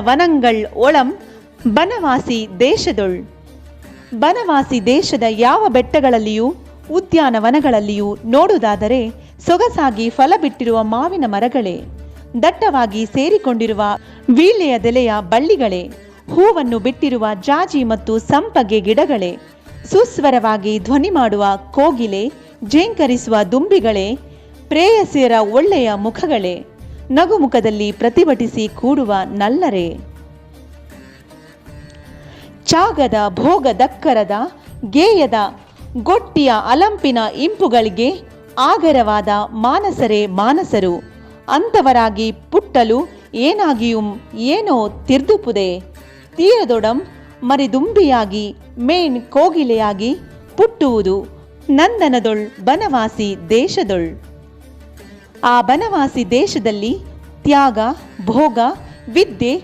ವನಂಗಳ್ ಒಳಂ ಬನವಾಸಿ ದೇಶದೊಳ್. ಬನವಾಸಿ ದೇಶದ ಯಾವ ಬೆಟ್ಟಗಳಲ್ಲಿಯೂ ಉದ್ಯಾನವನಗಳಲ್ಲಿಯೂ ನೋಡುವುದಾದರೆ ಸೊಗಸಾಗಿ ಫಲ ಬಿಟ್ಟಿರುವ ಮಾವಿನ ಮರಗಳೇ. ದಟ್ಟವಾಗಿ ಸೇರಿಕೊಂಡಿರುವ ವೀಳೆಯ ದೆಲೆಯ ಬಳ್ಳಿಗಳೇ. ಹೂವನ್ನು ಬಿಟ್ಟಿರುವ ಜಾಜಿ ಮತ್ತು ಸಂಪಗೆ ಗಿಡಗಳೇ. ಸುಸ್ವರವಾಗಿ ಧ್ವನಿ ಮಾಡುವ ಕೋಗಿಲೆ, ಜೇಂಕರಿಸುವ ದುಂಬಿಗಳೇ. ಪ್ರೇಯಸಿಯರ ಒಳ್ಳೆಯ ಮುಖಗಳೇ. ನಗುಮುಖದಲ್ಲಿ ಪ್ರತಿಭಟಿಸಿ ಕೂಡುವ ನಲ್ಲರೆ. ಚಾಗದ ಭೋಗ ದಕ್ಕರದ ಗೇಯದ ಗೊಟ್ಟಿಯ ಅಲಂಪಿನ ಇಂಪುಗಳಿಗೆ ಆಗರವಾದ ಮಾನಸರೇ ಮಾನಸರು. ಅಂತವರಾಗಿ ಪುಟ್ಟಲು ಏನಾಗಿಯೂ ಏನೋ ತಿರ್ದುಪುದೆ. ತೀರದೊಡಂ ಮರಿದುಂಬಿಯಾಗಿ, ಮೇನ್ ಕೋಗಿಲೆಯಾಗಿ ಪುಟ್ಟುವುದು ನಂದನದೊಳ್ ಬನವಾಸಿ ದೇಶದೊಳ್. ಆ ಬನವಾಸಿ ದೇಶದಲ್ಲಿ ತ್ಯಾಗ ಭೋಗ ವಿದ್ಯೆ